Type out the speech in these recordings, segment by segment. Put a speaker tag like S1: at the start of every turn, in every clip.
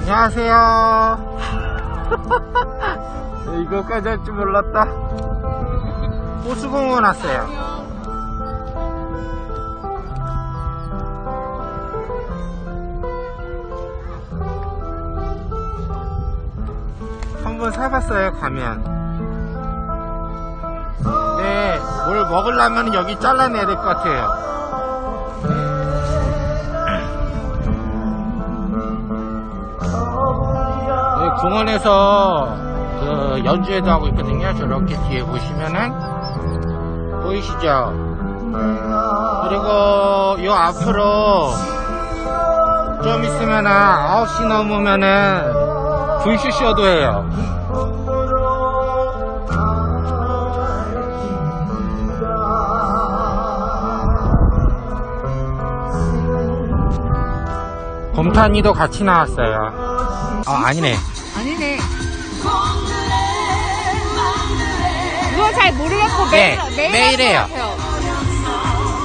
S1: 안녕하세요. 이거까지 할 줄 몰랐다. 호수공원 왔어요. 한번 사봤어요, 가면. 네, 뭘 먹으려면 여기 잘라내야 될 것 같아요. 공원에서 그 연주회도 하고 있거든요. 저렇게 뒤에 보시면은 보이시죠? 그리고 요 앞으로 좀 있으면은 9시 넘으면은 불쇼쇼도 해요. 곰탄이도 같이 나왔어요. 아. 아니네.
S2: 모르겠고
S1: 네,
S2: 매일 매일,
S1: 매일 해요.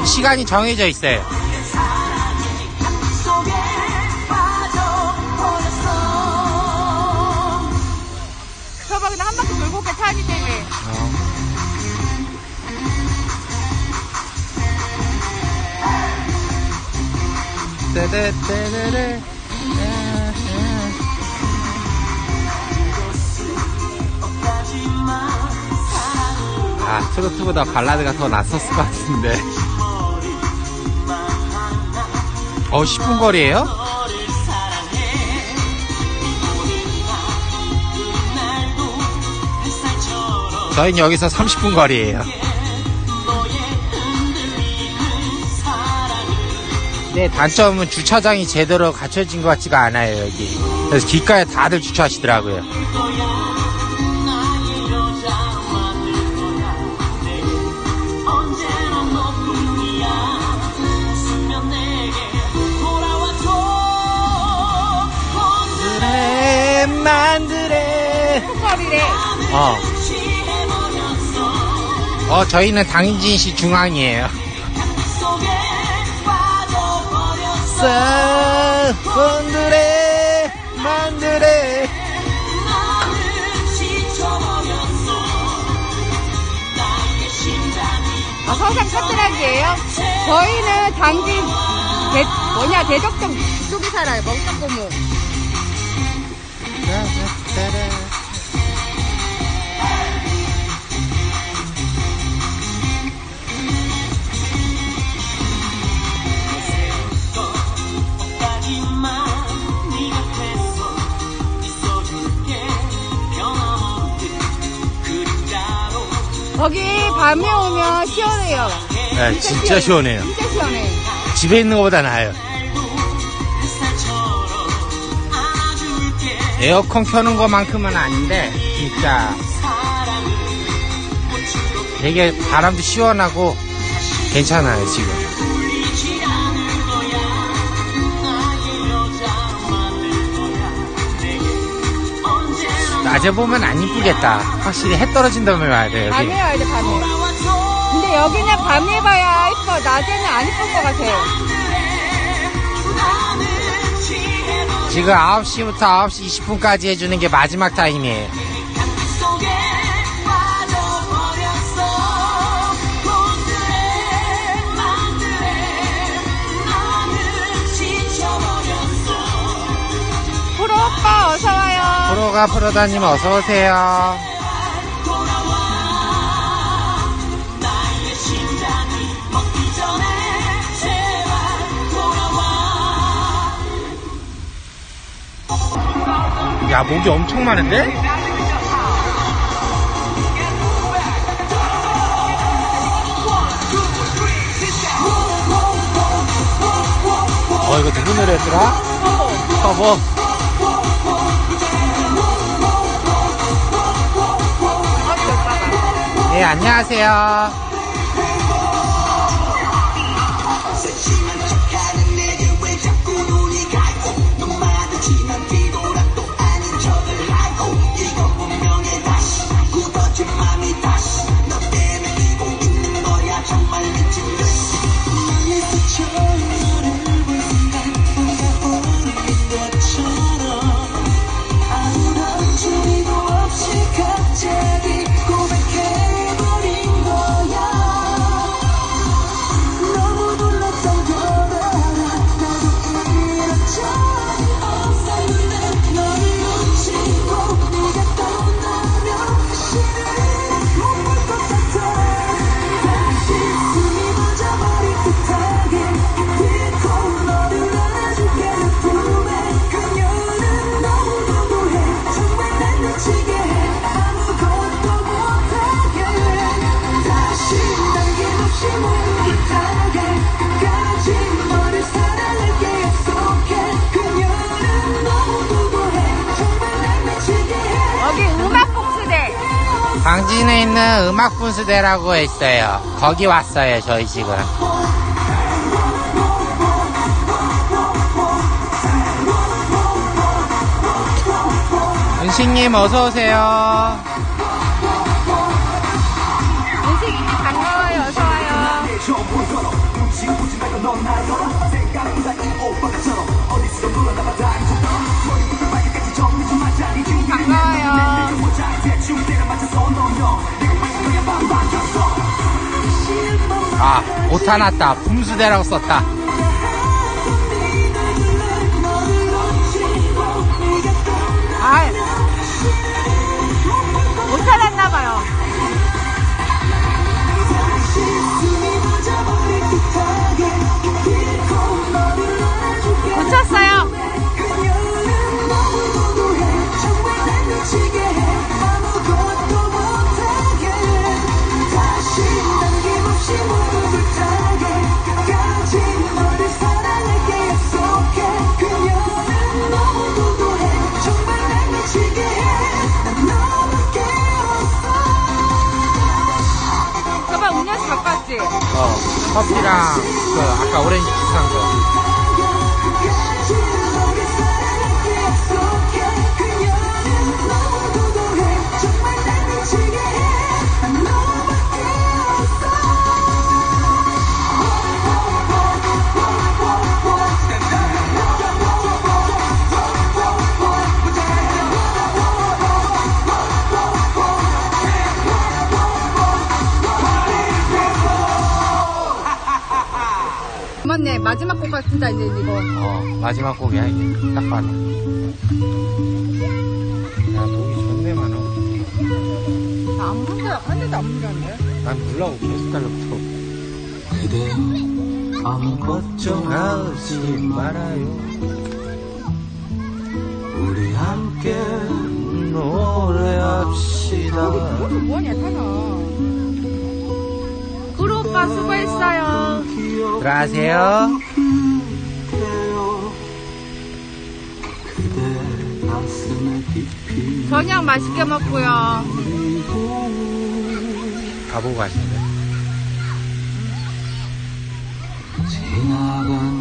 S1: 시간이 정해져 있어요.
S2: 저봐 그냥 한 바퀴 돌고 올게 타니 때문에.
S1: 떼떼떼떼떼. 아, 트로트보다 발라드가 더 낫었을 것 같은데. 어, 10분 거리에요? 저희는 여기서 30분 거리에요. 네, 단점은 주차장이 제대로 갖춰진 것 같지가 않아요, 여기. 그래서 길가에 다들 주차하시더라고요. 만드래.
S2: 콧거리래.
S1: 어. 어, 저희는 당인진 시 중앙이에요. 만드래, 만드래.
S2: 아, 서상 카트락이에요? 저희는 당진 대, 뭐냐 대덕점 쪽에 살아요. 멍석고무. 거기 밤에 오면 시원해요.
S1: 네, 진짜 시원해요.
S2: 진짜 시원해.
S1: 집에 있는 것보다 나아요. 에어컨 켜는 것만큼은 아닌데, 진짜. 되게 바람도 시원하고, 괜찮아요, 지금. 낮에 보면 안 이쁘겠다. 확실히 해 떨어진다면 와야 돼요, 여기.
S2: 밤에 와야 돼, 밤에. 근데 여기는 밤에 봐야 이뻐. 낮에는 안 이쁠 것 같아요.
S1: 지금 9시부터 9시 20분까지 해주는 게 마지막 타임이에요. 프로가 프로다님 어서오세요. 야, 목이 엄청 많은데? 어, 이거 누구 노래였더라? 터보. 네, 안녕하세요. 있는 음악분수대라고 있어요. 거기 왔어요, 저희 지금. 은식님 어서오세요.
S2: 은식이 반가워요. 어서 와요. 반가워요.
S1: 아, 오타 났다. 분수대라고 썼다.
S2: 어,
S1: 커피랑 그 아까 오렌지 비싼 거.
S2: 같다, 이제 이거.
S1: 어, 마지막 곡이야, 이게. 딱 봐도. 야, 목이 좋네, 많아.
S2: 안 문자, 한 대도 안 문자인데?
S1: 난 물라고 계속 달라붙어.
S3: 그대 아무
S1: 걱정하지 말아요.
S3: 우리 함께 노래합시다
S2: 그것도 뭐하냐, 타나. 구루 오빠 수고했어요.
S1: 들어가세요.
S2: 저녁 맛있게 먹고요.
S1: 가보고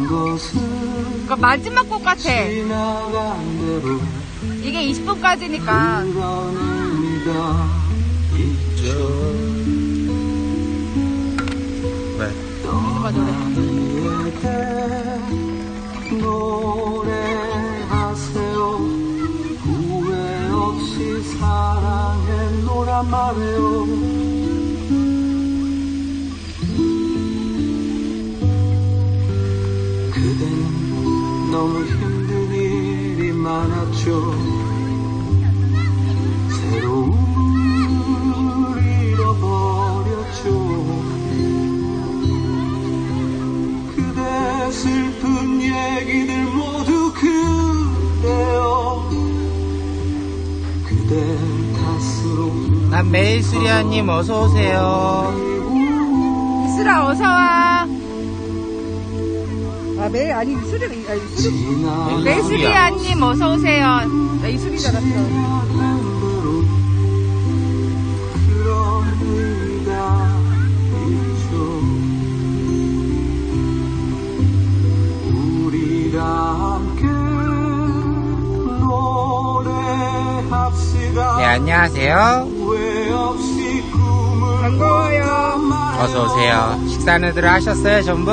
S3: 것은
S2: 이거 마지막 곡 같아. 이게 20분까지니까.
S3: 말해요. 그대는 너무 힘든 일이 많았죠
S1: 매일 수리아님 어서 오세요.
S2: 이슬아, 어서 와. 아, 매일, 아니, 수리, 아니, 수리. 매수리아님 어서 오세요. 나
S3: 의미가 있죠 우리가 함께 노래합시다
S1: 네, 안녕하세요.
S2: 반가워요.
S1: 어서 오세요. 식사는들 하셨어요, 전부?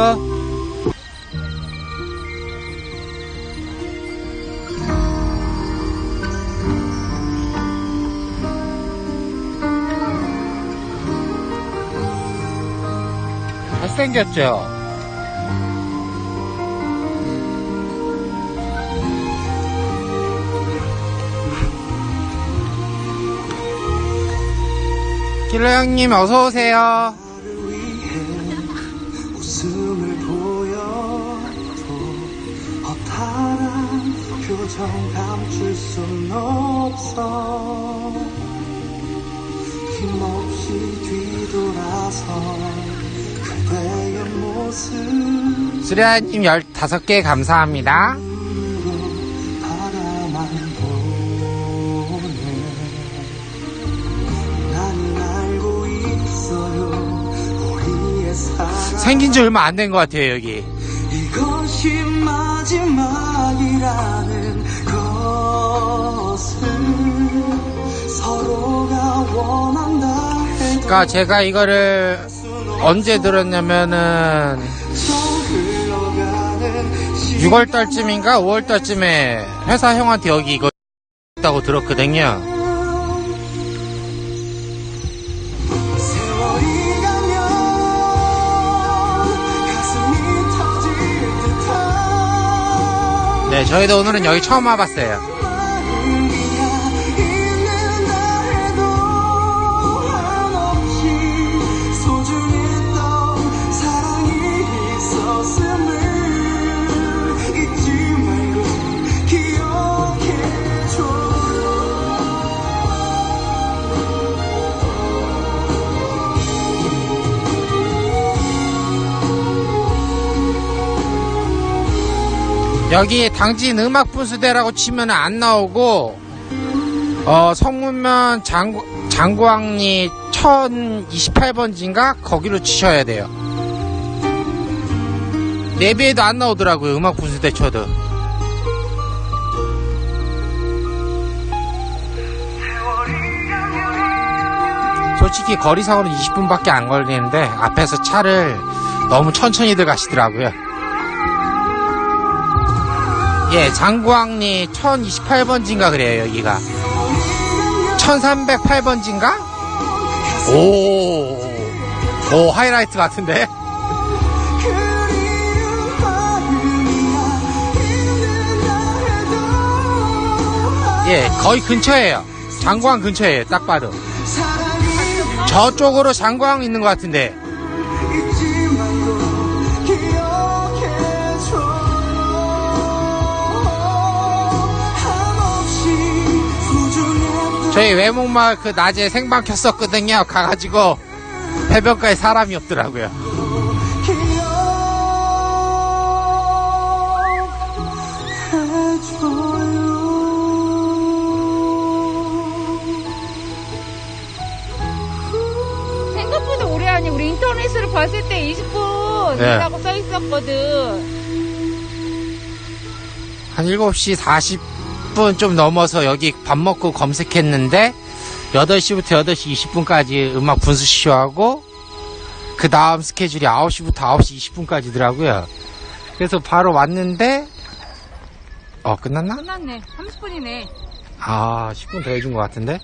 S1: 잘생겼죠? 킬러 형님 어서 오세요.
S3: 그대의 모습으로
S1: 수리아님 15개 감사합니다. 생긴 지 얼마 안 된 것 같아요, 여기.
S3: 이것이 마지막이라는 것을 서로가 원한다 해도
S1: 그러니까 제가 이거를 언제 들었냐면은
S3: 저 흘러가는
S1: 6월 달쯤인가 5월 달쯤에 회사 형한테 여기 이거 있다고 들었거든요. 네, 저희도 오늘은 여기 처음 와봤어요. 여기 당진 음악 분수대라고 치면 안 나오고 어, 성문면 장구, 장구항리 1028번지인가 거기로 치셔야 돼요. 내비에도 안 나오더라고요. 음악 분수대 쳐도. 솔직히 거리상으로 20분밖에 안 걸리는데 앞에서 차를 너무 천천히들 가시더라고요. 예, 장구항리 1028번지인가 그래요, 여기가. 1308번지인가? 오, 오, 하이라이트 같은데? 예, 거의 근처에요. 장구항 근처에요, 딱 봐도. 저쪽으로 장구항 있는 것 같은데. 저희 외목마을 그 낮에 생방 켰었거든요. 가가지고 해변가에 사람이
S3: 없더라고요.
S2: 생각보다 오래 하니 우리 인터넷으로 봤을 때 20분
S1: 네.
S2: 이라고 써 있었거든.
S1: 한 7시 40 분 좀 넘어서 여기 밥 먹고 검색했는데 8시부터 8시 20분까지 음악 분수쇼하고 그 다음 스케줄이 9시부터 9시 20분까지더라고요. 그래서 바로 왔는데 어 끝났나?
S2: 끝났네. 30분이네.
S1: 아 10분 더 해준 것 같은데